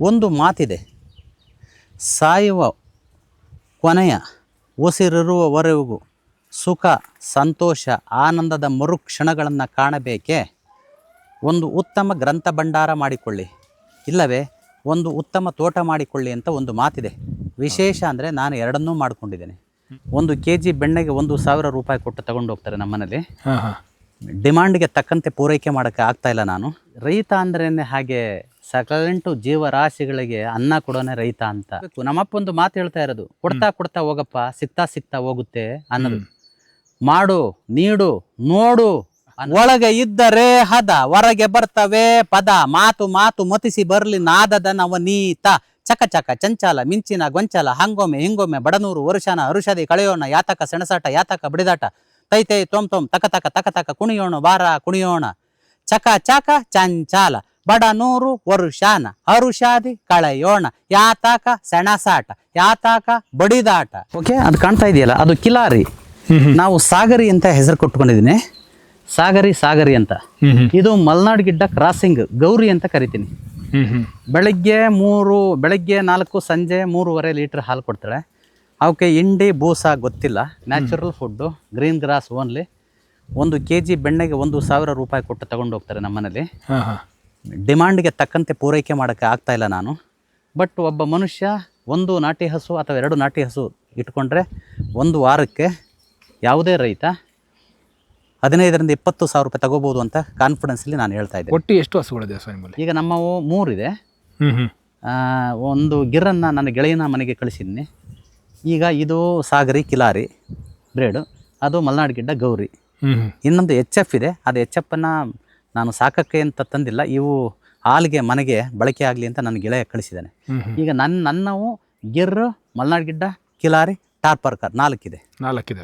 ಒಂದು ಮಾತಿದೆ. ಸಾಯುವ ಕೊನೆಯ ಉಸಿರಿರುವವರೆಗೂ ಸುಖ ಸಂತೋಷ ಆನಂದದ ಮರುಕ್ಷಣಗಳನ್ನು ಕಾಣಬೇಕೇ? ಒಂದು ಉತ್ತಮ ಗ್ರಂಥ ಭಂಡಾರ ಮಾಡಿಕೊಳ್ಳಿ. ಇಲ್ಲವೇ ಒಂದು ಉತ್ತಮ ತೋಟ ಮಾಡಿಕೊಳ್ಳಿ ಅಂತ ಒಂದು ಮಾತಿದೆ. ವಿಶೇಷ ಅಂದರೆ ನಾನು ಎರಡನ್ನೂ ಮಾಡಿಕೊಂಡಿದ್ದೇನೆ. ಒಂದು ಕೆ ಜಿ ಬೆಣ್ಣೆಗೆ ಒಂದು ಸಾವಿರ ರೂಪಾಯಿ ಕೊಟ್ಟು ತಗೊಂಡು ಹೋಗ್ತಾರೆ ನಮ್ಮನೇಲಿ ಡಿಮಾಂಡ್ಗೆ ತಕ್ಕಂತೆ ಪೂರೈಕೆ ಮಾಡೋಕ್ಕೆ ಆಗ್ತಾಯಿಲ್ಲ ಇಲ್ಲ ನಾನು. ರೈತ ಅಂದ್ರೇ ಹಾಗೆ ಸಕಲೆಂಟು ಜೀವರಾಶಿಗಳಿಗೆ ಅನ್ನ ಕೊಡೋನೆ ರೈತ ಅಂತ. ನಮ್ಮಪ್ಪ ಒಂದು ಮಾತು ಹೇಳ್ತಾ ಇರೋದು ಕೊಡ್ತಾ ಕೊಡ್ತಾ ಹೋಗಪ್ಪ ಸಿಕ್ತಾ ಸಿಕ್ತಾ ಹೋಗುತ್ತೆ ಅನ್ನೋದು. ಮಾಡು ನೀಡು ನೋಡು ಒಳಗೆ ಇದ್ದರೆ ಹದ ಹೊರಗೆ ಬರ್ತವೆ ಪದ ಮಾತು ಮಾತು ಮತಿಸಿ ಬರಲಿ ನಾದದ ನವನೀತ ಚಕ ಚಕ ಚಂಚಾಲ ಮಿಂಚಿನ ಗೊಂಚಲ ಹಂಗೊಮ್ಮೆ ಹಿಂಗೊಮ್ಮೆ ಬಡನೂರು ವರುಷನ ಅರುಷದಿ ಕಳೆಯೋಣ ಯಾತಕ ಸೆಣಸಾಟ ಯಾತಕ ಬಡಿದಾಟ. ತೈ ತೈ ತೊಮ್ ತೊಮ್ ತಕ ತಕ ತಕ ತಕ ಕುಣಿಯೋಣ ಬಾರ ಕುಣಿಯೋಣ. ಚಕ ಚಕ ಚಂಚಾಲ ಬಡನೂರು ವರುಷಾನ ಅರುಷಾದಿ ಕಳೆಯೋಣ. ಯಾತಾಕ ಸೆಣಸಾಟ ಯಾತಾಕ ಬಡಿದಾಟ. ಓಕೆ ಅದು ಕಾಣ್ತಾ ಇದೆಯಲ್ಲ ಅದು ಕಿಲಾರಿ. ನಾವು ಸಾಗರಿ ಅಂತ ಹೆಸರು ಕೊಟ್ಕೊಂಡಿದ್ದೀನಿ. ಸಾಗರಿ ಸಾಗರಿ ಅಂತ. ಇದು ಮಲ್ನಾಡ್ ಗಿಡ್ಡ ಕ್ರಾಸಿಂಗ್ ಗೌರಿ ಅಂತ ಕರಿತೀನಿ. ಬೆಳಗ್ಗೆ ಮೂರು ಬೆಳಗ್ಗೆ ನಾಲ್ಕು ಸಂಜೆ ಮೂರುವರೆ ಲೀಟರ್ ಹಾಲು ಕೊಡ್ತಾಳೆ ಅವಕ್ಕೆ ಇಂಡಿ ಬೂಸ ಗೊತ್ತಿಲ್ಲ. Natural food green grass only ಒಂದು ಕೆ ಜಿ ಬೆಣ್ಣೆಗೆ ಒಂದು ಸಾವಿರ ರೂಪಾಯಿ ಕೊಟ್ಟು ತಗೊಂಡು ಹೋಗ್ತಾರೆ ನಮ್ಮನೇಲಿ ಡಿಮಾಂಡ್ಗೆ ತಕ್ಕಂತೆ ಪೂರೈಕೆ ಮಾಡೋಕ್ಕೆ ಆಗ್ತಾಯಿಲ್ಲ ಇಲ್ಲ ನಾನು. ಬಟ್ ಒಬ್ಬ ಮನುಷ್ಯ ಒಂದು ನಾಟಿ ಹಸು ಅಥವಾ ಎರಡು ನಾಟಿ ಹಸು ಇಟ್ಕೊಂಡ್ರೆ ಒಂದು ವಾರಕ್ಕೆ ಯಾವುದೇ ರೈತ ಹದಿನೈದರಿಂದ ಇಪ್ಪತ್ತು ಸಾವಿರ ರೂಪಾಯಿ ತಗೋಬೋದು ಅಂತ ಕಾನ್ಫಿಡೆನ್ಸಲ್ಲಿ ನಾನು ಹೇಳ್ತಾ ಇದ್ದೆ ಒಟ್ಟು ಎಷ್ಟು ಹಸುಗಳಿದೆ ಸ್ವಾಮಿ ಈಗ ನಮ್ಮವು ಮೂರಿದೆ. ಒಂದು ಗಿರನ್ನು ನನ್ನ ಗೆಳೆಯನ ಮನೆಗೆ ಕಳಿಸಿದ್ದೀನಿ ಈಗ ಇದು ಸಾಗರಿ ಕಿಲಾರಿ ಬ್ರೇಡು ಅದು ಮಲೆನಾಡು ಗಿಡ್ಡ ಗೌರಿ. ಇನ್ನೊಂದು ಎಚ್ ಎಫ್ ಇದೆ. ಅದು ಎಚ್ ಎಫನ್ನು ನಾನು ಸಾಕಕ್ಕೆ ಅಂತ ತಂದಿಲ್ಲ ಇವು ಹಾಲಿಗೆ ಮನೆಗೆ ಬಳಕೆ ಆಗಲಿ ಅಂತ ನನ್ನ ಗೆಳೆಯ ಕಳಿಸಿದ್ದಾನೆ. ಈಗ ನನ್ನ ನನ್ನವು ಗಿರ್ರು ಮಲ್ನಾಡ್ ಗಿಡ್ಡ ಕಿಲಾರಿ ಟಾರ್ಪರ್ಕರ್ ನಾಲ್ಕಿದೆ. ನಾಲ್ಕಿದೆ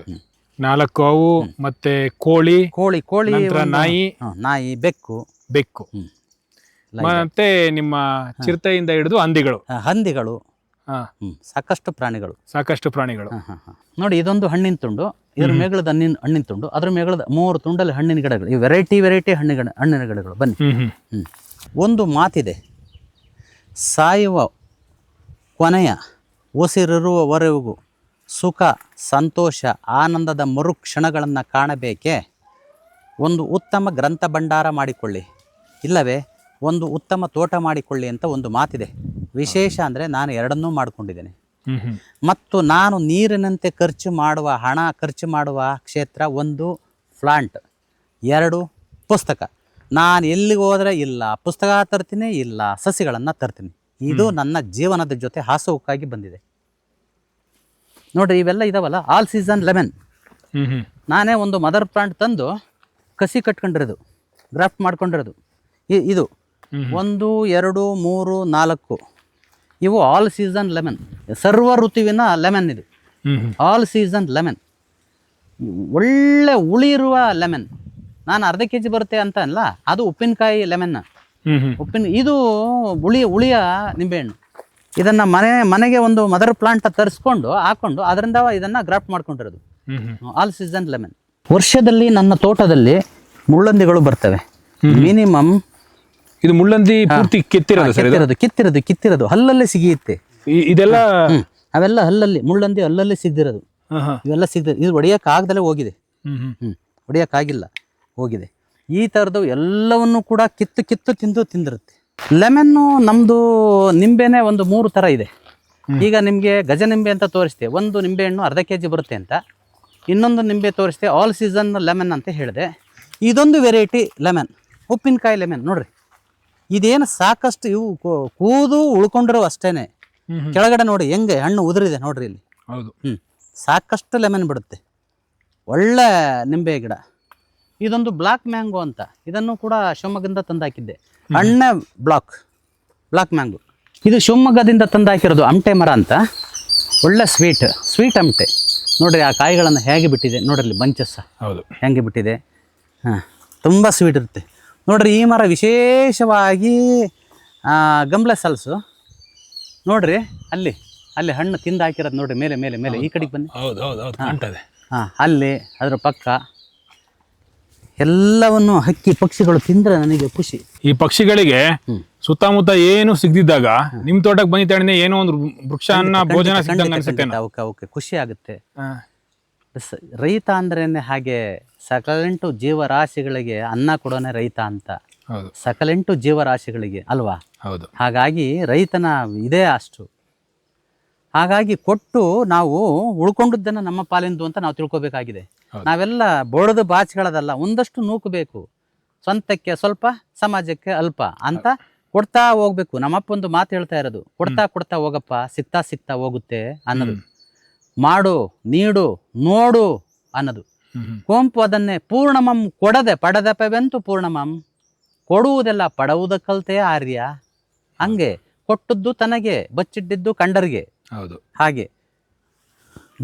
ನಾಲ್ಕು ಅವು ಮತ್ತೆ ಕೋಳಿ ಕೋಳಿ ಕೋಳಿ ನಾಯಿ ನಾಯಿ ಬೆಕ್ಕು. ಬೆಕ್ಕು. ಮತ್ತೆ ನಿಮ್ಮ ಚಿರತೆಯಿಂದ ಹಿಡಿದು ಹಂದಿಗಳು. ಹಂದಿಗಳು. ಹ್ಮ್, ಸಾಕಷ್ಟು ಪ್ರಾಣಿಗಳು. ಸಾಕಷ್ಟು ಪ್ರಾಣಿಗಳು. ಹ, ಹ, ಹ. ನೋಡಿ ಇದೊಂದು ಹಣ್ಣಿನ ತುಂಡು. ಇದ್ರ ಮೇಗಳದ ಹಣ್ಣಿನ ಹಣ್ಣಿನ ತುಂಡು. ಅದ್ರ ಮೇಗಳದ ಮೂರು ತುಂಡಲ್ಲಿ ಹಣ್ಣಿನ ಗಿಡಗಳು. ಈ ವೆರೈಟಿ ವೆರೈಟಿ ಹಣ್ಣಿನ ಹಣ್ಣಿನ ಗಿಡಗಳು. ಬನ್ನಿ. ಹ್ಮ್ ಹ್ಮ್. ಹ್ಮ್. ಒಂದು ಮಾತಿದೆ. ಸಾಯುವ ಕೊನೆಯ ಉಸಿರಿರುವವರೆಗೂ ಸುಖ ಸಂತೋಷ ಆನಂದದ ಮರುಕ್ಷಣಗಳನ್ನು ಕಾಣಬೇಕೇ? ಒಂದು ಉತ್ತಮ ಗ್ರಂಥ ಭಂಡಾರ ಮಾಡಿಕೊಳ್ಳಿ. ಇಲ್ಲವೇ? ಒಂದು ಉತ್ತಮ ತೋಟ ಮಾಡಿಕೊಳ್ಳಿ ಅಂತ ಒಂದು ಮಾತಿದೆ. ವಿಶೇಷ ಅಂದರೆ ನಾನು ಎರಡನ್ನೂ ಮಾಡಿಕೊಂಡಿದ್ದೇನೆ. ಮತ್ತು ನಾನು ನೀರಿನಂತೆ ಖರ್ಚು ಮಾಡುವ ಹಣ ಖರ್ಚು ಮಾಡುವ ಕ್ಷೇತ್ರ ಒಂದು ಪ್ಲಾಂಟ್ ಎರಡು ಪುಸ್ತಕ. ನಾನು ಎಲ್ಲಿಗೆ ಹೋದರೆ ಇಲ್ಲ ಪುಸ್ತಕ ತರ್ತೀನಿ ಇಲ್ಲ ಸಸಿಗಳನ್ನು ತರ್ತೀನಿ. ಇದು ನನ್ನ ಜೀವನದ ಜೊತೆ ಹಾಸೋಕ್ಕಾಗಿ ಬಂದಿದೆ. ನೋಡ್ರಿ ಇವೆಲ್ಲ ಇದಾವಲ್ಲ ಆಲ್ ಸೀಸನ್ ಲೆಮನ್ ನಾನೇ ಒಂದು ಮದರ್ ಪ್ಲಾಂಟ್ ತಂದು ಕಸಿ ಕಟ್ಕೊಂಡಿರೋದು ಗ್ರಾಫ್ಟ್ ಮಾಡ್ಕೊಂಡಿರೋದು. ಇದು ಒಂದು ಎರಡು ಮೂರು ನಾಲ್ಕು. ಇವು ಆಲ್ ಸೀಸನ್ ಲೆಮನ್ ಸರ್ವ ಋತುವಿನ ಲೆಮನ್ ಇದು. ಆಲ್ ಸೀಸನ್ ಲೆಮನ್ ಒಳ್ಳೆ ಉಳಿರುವ ಲೆಮನ್ ನಾನು ಅರ್ಧ ಕೆ ಜಿ ಬರುತ್ತೆ ಅಂತ ಅಲ್ಲ ಅದು ಉಪ್ಪಿನಕಾಯಿ ಲೆಮನ್ ಉಪ್ಪಿನ ಇದು ಉಳಿ ಉಳಿಯ ನಿಂಬೆಹಣ್ಣು. ಇದನ್ನು ಮನೆ ಮನೆಗೆ ಒಂದು ಮದರ್ ಪ್ಲಾಂಟ್ ತರಿಸ್ಕೊಂಡು ಹಾಕೊಂಡು ಅದರಿಂದ ಇದನ್ನು ಗ್ರಾಫ್ಟ್ ಮಾಡ್ಕೊಂಡಿರೋದು. ಆಲ್ ಸೀಸನ್ ಲೆಮನ್ ವರ್ಷದಲ್ಲಿ ನನ್ನ ತೋಟದಲ್ಲಿ ಮುಳ್ಳಂದಿಗಳು ಬರ್ತವೆ. ಮಿನಿಮಮ್ ಇದು ಮುಳ್ಳಂದಿ ಪೂರ್ತಿ ಕೆತ್ತಿರೋದು ಸರ್ ಕಿತ್ತಿರೋದು ಕಿತ್ತಿರೋದು ಕಿತ್ತಿರೋದು. ಹಲ್ಲಲ್ಲೇ ಸಿಗಿಯುತ್ತೆ. ಇದೆಲ್ಲ ಅವೆಲ್ಲ ಹಲ್ಲಲ್ಲಿ ಮುಳ್ಳಂದಿ ಹಲ್ಲಲ್ಲಿ ಸಿಗ್ದಿರೋದು. ಇವೆಲ್ಲ ಸಿಗ್ದ ಇದು ಹೊಡಿಯೋಕ್ಕಾಗ್ದಲೇ ಹೋಗಿದೆ. ಹ್ಮ್ ಹ್ಮ್. ಹ್ಞೂ ಆಗಿಲ್ಲ ಹೋಗಿದೆ. ಈ ಥರದ್ದು ಎಲ್ಲವನ್ನು ಕೂಡ ಕಿತ್ತು ಕಿತ್ತು ತಿಂದು ತಿಂದಿರುತ್ತೆ. ಲೆಮನ್ನು ನಮ್ದು ನಿಂಬೆನೇ ಒಂದು ಮೂರು ತರ ಇದೆ. ಈಗ ನಿಮಗೆ ಗಜ ನಿಂಬೆ ಅಂತ ತೋರಿಸ್ತೆ ಒಂದು ನಿಂಬೆಹಣ್ಣು ಅರ್ಧ ಕೆ ಜಿ ಬರುತ್ತೆ ಅಂತ. ಇನ್ನೊಂದು ನಿಂಬೆ ತೋರಿಸ್ತೆ ಆಲ್ ಸೀಸನ್ ಲೆಮನ್ ಅಂತ ಹೇಳಿದೆ. ಇದೊಂದು ವೆರೈಟಿ ಲೆಮನ್ ಉಪ್ಪಿನಕಾಯಿ ಲೆಮನ್ ನೋಡ್ರಿ. ಇದೇನು ಸಾಕಷ್ಟು ಇವು ಕೂದು ಉಳ್ಕೊಂಡಿರೋ ಅಷ್ಟೇ ಹ್ಮ್ ಹ್ಮ್. ಕೆಳಗಡೆ ನೋಡಿ ಹೆಂಗೆ ಹಣ್ಣು ಉದುರಿದೆ ನೋಡ್ರಿ ಇಲ್ಲಿ. ಹೌದು. ಹ್ಞೂ ಸಾಕಷ್ಟು ಲೆಮನ್ ಬಿಡುತ್ತೆ. ಒಳ್ಳೆ ನಿಂಬೆ ಗಿಡ. ಇದೊಂದು ಬ್ಲಾಕ್ ಮ್ಯಾಂಗೋ ಅಂತ. ಇದನ್ನು ಕೂಡ ಶಿವಮೊಗ್ಗದಿಂದ ತಂದಾಕಿದ್ದೆ. ಅಣ್ಣ ಬ್ಲಾಕ್. Black mango. ಇದು ಶಿವಮೊಗ್ಗದಿಂದ ತಂದಾಕಿರೋದು ಅಮಟೆ ಮರ ಅಂತ. ಒಳ್ಳೆ ಸ್ವೀಟ್ ಸ್ವೀಟ್ ಅಮಟೆ. ನೋಡ್ರಿ ಆ ಕಾಯಿಗಳನ್ನು ಹೇಗೆ ಬಿಟ್ಟಿದೆ. ನೋಡ್ರಿ ಬಂಚಸ್ಸ. ಹೌದು. ಹೆಂಗೆ ಬಿಟ್ಟಿದೆ. ಹಾಂ ತುಂಬ ಸ್ವೀಟ್ ಇರುತ್ತೆ. ನೋಡ್ರಿ ಈ ಮರ ವಿಶೇಷವಾಗಿ ಗಂಬ್ಳೆ ಸಲ್ಸು. ನೋಡ್ರಿ ಅಲ್ಲಿ ಅಲ್ಲಿ ಹಣ್ಣು ತಿಂದು ಹಾಕಿರೋದು ನೋಡ್ರಿ ಮೇಲೆ ಮೇಲೆ ಮೇಲೆ. ಈ ಕಡೆಗೆ ಬನ್ನಿ. ಹೌದು ಹೌದು ಹೌದು ಹಾಂ. ಅಲ್ಲಿ ಅದರ ಪಕ್ಕ ಎಲ್ಲವನ್ನು ಹಕ್ಕಿ ಪಕ್ಷಿಗಳು ತಿಂದ್ರೆ ನನಗೆ ಖುಷಿ. ಈ ಪಕ್ಷಿಗಳಿಗೆ ಸುತ್ತಮುತ್ತ ಏನು ಸಿಗ್ದಿದ್ದಾಗ ನಿಮ್ ತೋಟಕ್ಕೆ ಬಂದಿದ್ದಾಳೆ ಏನೋ ಒಂದು ವೃಕ್ಷ ಭೋಜನ ಸಿಗ್ದಂಗ ಅನ್ಸುತ್ತೆ. ಅವಕ್ಕೆ ಅವಕ್ಕೆ ಖುಷಿ ಆಗುತ್ತೆ. ಸ- ರೈತ ಅಂದ್ರೇನೆ ಹಾಗೆ ಸಕಲೆಂಟು ಜೀವರಾಶಿಗಳಿಗೆ ಅನ್ನ ಕೊಡೋನೆ ರೈತ ಅಂತ. ಹೌದು. ಸಕಲೆಂಟು ಜೀವರಾಶಿಗಳಿಗೆ ಅಲ್ವಾ? ಹೌದು. ಹಾಗಾಗಿ ರೈತನ ಇದೇ ಅಷ್ಟು. ಹಾಗಾಗಿ ಕೊಟ್ಟು ನಾವು ಉಳ್ಕೊಂಡದ್ದನ್ನು ನಮ್ಮ ಪಾಲಿಂದು ಅಂತ ನಾವು ತಿಳ್ಕೊಬೇಕಾಗಿದೆ. ನಾವೆಲ್ಲ ಬೋಳದ ಬಾಚಿಗಳದಲ್ಲ ಒಂದಷ್ಟು ನೂಕಬೇಕು. ಸ್ವಂತಕ್ಕೆ ಸ್ವಲ್ಪ ಸಮಾಜಕ್ಕೆ ಅಲ್ಪ ಅಂತ ಕೊಡ್ತಾ ಹೋಗ್ಬೇಕು. ನಮ್ಮಪ್ಪ ಒಂದು ಮಾತು ಹೇಳ್ತಾ ಇರೋದು. ಕೊಡ್ತಾ ಕೊಡ್ತಾ ಹೋಗಪ್ಪ ಸಿಗ್ತಾ ಸಿಗ್ತಾ ಹೋಗುತ್ತೆ ಅನ್ನೋದು. ಮಾಡು ನೀಡು ನೋಡು ಅನ್ನೋದು. ಕೋಂಪು ಅದನ್ನೇ ಪೂರ್ಣಮಂ ಕೊಡದೆ ಪಡೆದಪವೆಂತು ಪೂರ್ಣಮಂ? ಕೊಡುವುದೆಲ್ಲ ಪಡವುದಕ್ಕಲ್ತೆ ಆರ್ಯ? ಹಂಗೆ ಕೊಟ್ಟದ್ದು ತನಗೆ ಬಚ್ಚಿಟ್ಟಿದ್ದು ಕಂಡರಿಗೆ. ಹೌದು. ಹಾಗೆ.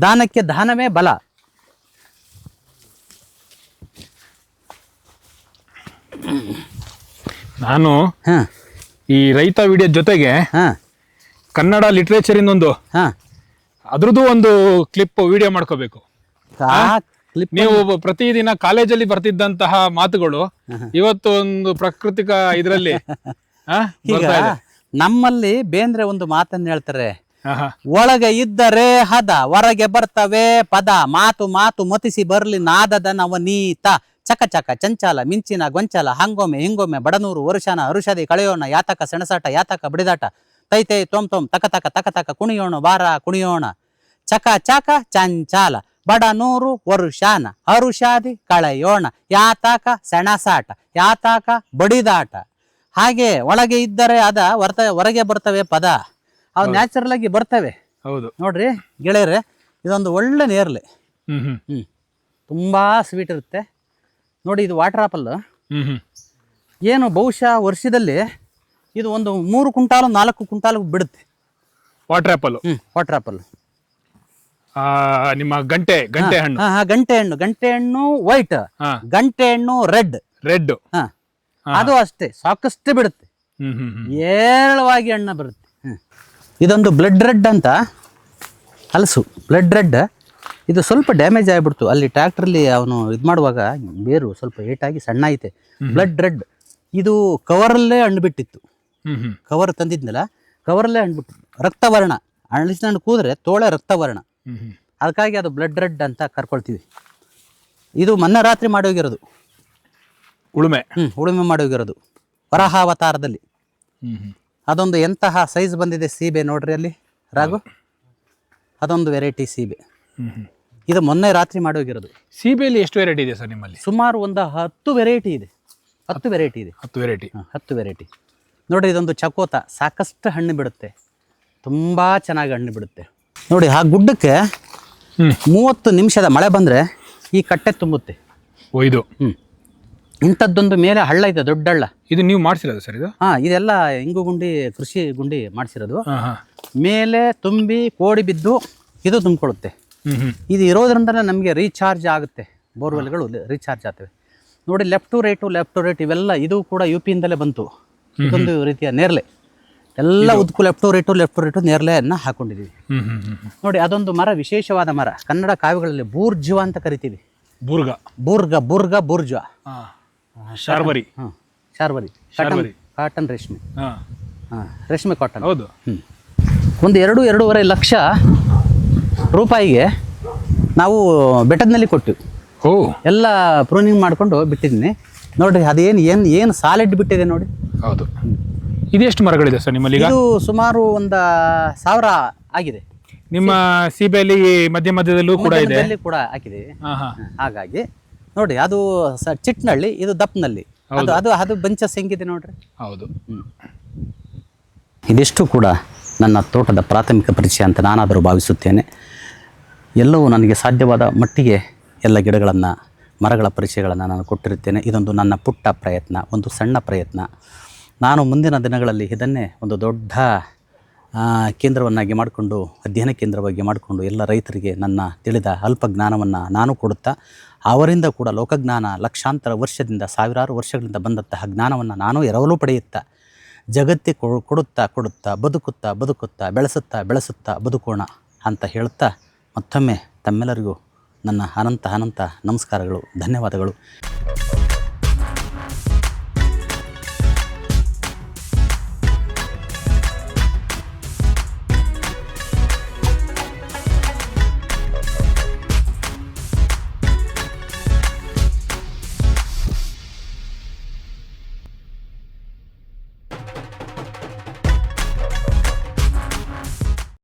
ದಾನಕ್ಕೆ ದಾನವೇ ಬಲ. ನಾನು ಹ. ಈ ರೈತ ವಿಡಿಯೋ ಜೊತೆಗೆ ಹ. ಕನ್ನಡ ಲಿಟ್ರೇಚರ್ ಇನ್ನೊಂದು ಹ. ಅದ್ರದ್ದು ಒಂದು ಕ್ಲಿಪ್ ವಿಡಿಯೋ ಮಾಡ್ಕೋಬೇಕು. ನೀವು ಪ್ರತಿದಿನ ಕಾಲೇಜಲ್ಲಿ ಬರ್ತಿದ್ದಂತಹ ಮಾತುಗಳು ಇವತ್ತು ಒಂದು ಪ್ರಾಕೃತಿಕ ಇದರಲ್ಲಿ ನಮ್ಮಲ್ಲಿ ಬೇಂದ್ರೆ ಒಂದು ಮಾತನ್ನ ಹೇಳ್ತಾರೆ. ಒಳಗೆ ಇದ್ದರೆ ಹದ ಹೊರಗೆ ಬರ್ತವೆ ಪದ. ಮಾತು ಮಾತು ಮತಿಸಿ ಬರ್ಲಿ ನಾದದ ನವನೀತ ಚಕ ಚಕ ಚಂಚಲ ಮಿಂಚಿನ ಗೊಂಚಲ ಹಂಗೊಮ್ಮೆ ಹಿಂಗೊಮ್ಮೆ ಬಡನೂರು ವರುಷನ ಹರುಷದಿ ಕಳೆಯೋಣ ಯಾತಕ ಸೆಣಸಾಟ ಯಾತಕ ಬಡಿದಾಟ. ತೈ ತೈ ತೊಮ್ ತೊಮ್ ತಕ ತಕ ತಕ ತಕ ಕುಣಿಯೋಣ ಬಾರ ಕುಣಿಯೋಣ. ಚಕ ಚಕ ಚಂಚಾಲ ಬಡನೂರು ವರುಷಾನ ಹರುಷಾದಿ ಕಳೆಯೋಣ. ಯಾತಾಕ ಸೆಣಸಾಟ ಯಾತಾಕ ಬಡಿದಾಟ. ಹಾಗೆ ಒಳಗೆ ಇದ್ದರೆ ಅದ ವರ್ತ ಹೊರಗೆ ಬರ್ತವೆ ಪದ. ಅವು ನ್ಯಾಚುರಲ್ ಆಗಿ ಬರ್ತವೆ. ಹೌದು. ನೋಡ್ರಿ ಗೆಳೆಯರೆ ಇದೊಂದು ಒಳ್ಳೆ ನೇರ್ಲೆ ಹ್ಮ್ ತುಂಬಾ ಸ್ವೀಟ್ ಇರುತ್ತೆ. ನೋಡಿ ಇದು ವಾಟರ್ ಆಪಲ್ ಏನು ಬಹುಶಃ ವರ್ಷದಲ್ಲಿ ಇದು ಒಂದು ಮೂರು ಕುಂಟಾಲು ನಾಲ್ಕು ಕುಂಟಾಲು ಬಿಡುತ್ತೆ. ವಾಟರ್ ಆಪಲ್ ಹ್ಞೂ ವಾಟರ್ ಆಪಲ್ ನಿಮ್ಮ ಗಂಟೆ ಗಂಟೆ ಹಣ್ಣು. ಹಾಂ ಹಾಂ ಗಂಟೆ ಹಣ್ಣು. ಗಂಟೆ ಹಣ್ಣು ವೈಟ್ ಹಾ. ಗಂಟೆ ಹಣ್ಣು ರೆಡ್ ರೆಡ್ ಹಾಂ. ಅದು ಅಷ್ಟೇ ಸಾಕಷ್ಟು ಬಿಡುತ್ತೆ. ಹ್ಮ್ ಹ್ಮ್ ಹ್ಮ್. ಏರಳವಾಗಿ ಹಣ್ಣ ಬರುತ್ತೆ. ಹ್ಮ್. ಇದೊಂದು ಬ್ಲಡ್ ರೆಡ್ ಅಂತ ಹಲಸು. ಬ್ಲಡ್ ರೆಡ್ ಇದು ಸ್ವಲ್ಪ ಡ್ಯಾಮೇಜ್ ಆಗಿಬಿಡ್ತು. ಅಲ್ಲಿ ಟ್ರ್ಯಾಕ್ಟ್ರಲ್ಲಿ ಅವನು ಇದು ಮಾಡುವಾಗ ಬೇರು ಸ್ವಲ್ಪ ಏಟಾಗಿ ಸಣ್ಣ ಐತೆ. ಬ್ಲಡ್ ರೆಡ್ ಇದು ಕವರಲ್ಲೇ ಹಣ್ಣು ಬಿಟ್ಟಿತ್ತು. ಹ್ಮ್ ಹ್ಮ್. ಕವರ್ ತಂದಿದ್ನಲ್ಲ ಕವರಲ್ಲೇ ಹಣ್ಣು ಬಿಟ್ಟು ರಕ್ತವರ್ಣ. ಹಣ್ಣು ಹಣ್ಣು ಕೂದ್ರೆ ತೋಳೆ ರಕ್ತವರ್ಣ. ಅದಕ್ಕಾಗಿ ಅದು ಬ್ಲಡ್ ರೆಡ್ ಅಂತ ಕರ್ಕೊಳ್ತೀವಿ. ಇದು ಮೊನ್ನೆ ರಾತ್ರಿ ಮಾಡಿ ಹೋಗಿರೋದು. ಉಳುಮೆ. ಹ್ಞೂ ಉಳುಮೆ ಮಾಡಿ ಹೋಗಿರೋದು. ವರಹಾವತಾರದಲ್ಲಿ. ಅದೊಂದು ಎಂತಹ ಸೈಜ್ ಬಂದಿದೆ ಸೀಬೆ ನೋಡ್ರಿ ಅಲ್ಲಿ ರಾಗು ಅದೊಂದು ವೆರೈಟಿ ಸೀಬೆ. ಇದು ಮೊನ್ನೆ ರಾತ್ರಿ ಮಾಡಿ ಹೋಗಿರೋದು. ಸೀಬೆಯಲ್ಲಿ ಎಷ್ಟು ವೆರೈಟಿ ಇದೆ ಸರ್ ನಿಮ್ಮಲ್ಲಿ? ಸುಮಾರು ಒಂದು ಹತ್ತು ವೆರೈಟಿ ಇದೆ. ಹತ್ತು ವೆರೈಟಿ ಇದೆ. ಹತ್ತು ವೆರೈಟಿ ಹ, ಹತ್ತು ವೆರೈಟಿ ನೋಡ್ರಿ ಇದೊಂದು ಚಕೋತ. ಸಾಕಷ್ಟು ಹಣ್ಣು ಬಿಡುತ್ತೆ. ತುಂಬ ಚೆನ್ನಾಗಿ ಹಣ್ಣು ಬಿಡುತ್ತೆ. ನೋಡಿ ಆ ಗುಡ್ಡಕ್ಕೆ ಮೂವತ್ತು ನಿಮಿಷದ ಮಳೆ ಬಂದರೆ ಈ ಕಟ್ಟೆ ತುಂಬುತ್ತೆ. ಒಯ್ದು ಹ್ಞೂ ಇಂಥದ್ದೊಂದು ಮೇಲೆ ಹಳ್ಳ ಇದೆ ದೊಡ್ಡ ಹಳ್ಳ. ಇದು ನೀವು ಮಾಡಿಸಿರೋದು ಸರ್ ಇದು? ಹಾಂ ಇದೆಲ್ಲ ಇಂಗು ಗುಂಡಿ ಕೃಷಿ ಗುಂಡಿ ಮಾಡಿಸಿರೋದು. ಮೇಲೆ ತುಂಬಿ ಕೋಡಿ ಬಿದ್ದು ಇದು ತುಂಬಿಕೊಳ್ಳುತ್ತೆ. ಇದು ಇರೋದ್ರಿಂದ ನಮಗೆ ರೀಚಾರ್ಜ್ ಆಗುತ್ತೆ. ಬೋರ್ವೆಲ್ಗಳು ರೀಚಾರ್ಜ್ ಆಗ್ತವೆ. ನೋಡಿ left to right left to right ಇವೆಲ್ಲ ಇದು ಕೂಡ ಯು ಪಿಯಿಂದಲೇ ಬಂತು. ಇದೊಂದು ರೀತಿಯ ನೇರ್ಲೆ ಎಲ್ಲ ಉದ್ಕು left to right left to right ನೇರಳೆಯನ್ನು ಹಾಕೊಂಡಿದ್ದೀವಿ ನೋಡಿ ಅದೊಂದು ಮರ ವಿಶೇಷವಾದ ಮರ. ಕನ್ನಡ ಕಾವ್ಯಗಳಲ್ಲಿ ಬೂರ್ಜುವ ಅಂತ ಕರಿತೀವಿ. ಬುರ್ಗ. ಬುರ್ಗ ಬುರ್ಗ ಬುರ್ಜುವ. ಶಾರ್ಬರಿ ಹಾಂ. ಶಾರ್ವರಿ. ಕಾಟನ್. ರೇಷ್ಮೆ. ಹಾ. ಹಾಂ ರೇಷ್ಮೆ ಕಾಟನ್. ಹೌದು. ಹ್ಞೂ ಒಂದು ಎರಡು ಎರಡೂವರೆ ಲಕ್ಷ ರೂಪಾಯಿಗೆ ನಾವು ಬೆಟ್ಟದಲ್ಲಿ ಕೊಟ್ಟಿವಿ. ಓ. ಎಲ್ಲ ಪ್ರೂನಿಂಗ್ ಮಾಡಿಕೊಂಡು ಬಿಟ್ಟಿದ್ದೀನಿ ನೋಡ್ರಿ ಅದೇನು ಏನು ಏನು ಸಾಲಿಡ್ ಬಿಟ್ಟಿದೆ ನೋಡಿ. ಹೌದು. ಇದೆಷ್ಟು ಮರಗಳಿದೆ ಸರ್ ನಿಮ್ಮಲ್ಲಿ ಈಗ? ಇದು ಸುಮಾರು ಒಂದು ಸಾವಿರ ಆಗಿದೆ. ನಿಮ್ಮ ಸೀಬೆಯಲ್ಲಿ ಮಧ್ಯ ಮಧ್ಯದಲ್ಲೂ ಕೂಡ ಇದೆ? ಮಧ್ಯದಲ್ಲಿ ಕೂಡ ಹಾಕಿದೆ ಹಾ ಹಾ. ಹಾಗಾಗಿ ನೋಡಿ ಅದು ಸ ಚಿಟ್ನಳ್ಳಿ ಇದು ದಪ್ಪನಲ್ಲಿ ಅದು ಅದು ಅದು ಬಂಚಸ್ ಹೆಂಗಿದೆ ನೋಡ್ರಿ. ಹೌದು. ಇದಿಷ್ಟು ಕೂಡ ನನ್ನ ತೋಟದ ಪ್ರಾಥಮಿಕ ಪರಿಚಯ ಅಂತ ನಾನಾದರೂ ಭಾವಿಸುತ್ತೇನೆ. ಎಲ್ಲವೂ ನನಗೆ ಸಾಧ್ಯವಾದ ಮಟ್ಟಿಗೆ ಎಲ್ಲ ಗಿಡಗಳನ್ನು ಮರಗಳ ಪರಿಚಯಗಳನ್ನು ನಾನು ಕೊಟ್ಟಿರುತ್ತೇನೆ. ಇದೊಂದು ನನ್ನ ಪುಟ್ಟ ಪ್ರಯತ್ನ ಒಂದು ಸಣ್ಣ ಪ್ರಯತ್ನ. ನಾನು ಮುಂದಿನ ದಿನಗಳಲ್ಲಿ ಇದನ್ನೇ ಒಂದು ದೊಡ್ಡ ಕೇಂದ್ರವನ್ನಾಗಿ ಮಾಡಿಕೊಂಡು, ಅಧ್ಯಯನ ಕೇಂದ್ರವಾಗಿ ಮಾಡಿಕೊಂಡು ಎಲ್ಲ ರೈತರಿಗೆ ನನ್ನ ತಿಳಿದ ಅಲ್ಪ ಜ್ಞಾನವನ್ನು ನಾನು ಕೊಡುತ್ತಾ, ಅವರಿಂದ ಕೂಡ ಲೋಕಜ್ಞಾನ ಲಕ್ಷಾಂತರ ವರ್ಷದಿಂದ, ಸಾವಿರಾರು ವರ್ಷಗಳಿಂದ ಬಂದಂತಹ ಜ್ಞಾನವನ್ನು ನಾನು ಎರವಲು ಪಡೆಯುತ್ತಾ ಜಗತ್ತಿಗೆ ಕೊಡುತ್ತಾ ಕೊಡುತ್ತಾ, ಬದುಕುತ್ತಾ ಬದುಕುತ್ತಾ, ಬೆಳೆಸುತ್ತಾ ಬೆಳೆಸುತ್ತಾ, ಬದುಕೋಣ ಅಂತ ಹೇಳುತ್ತಾ ಮತ್ತೊಮ್ಮೆ ತಮ್ಮೆಲ್ಲರಿಗೂ ನನ್ನ ಅನಂತ ಅನಂತ ನಮಸ್ಕಾರಗಳು, ಧನ್ಯವಾದಗಳು.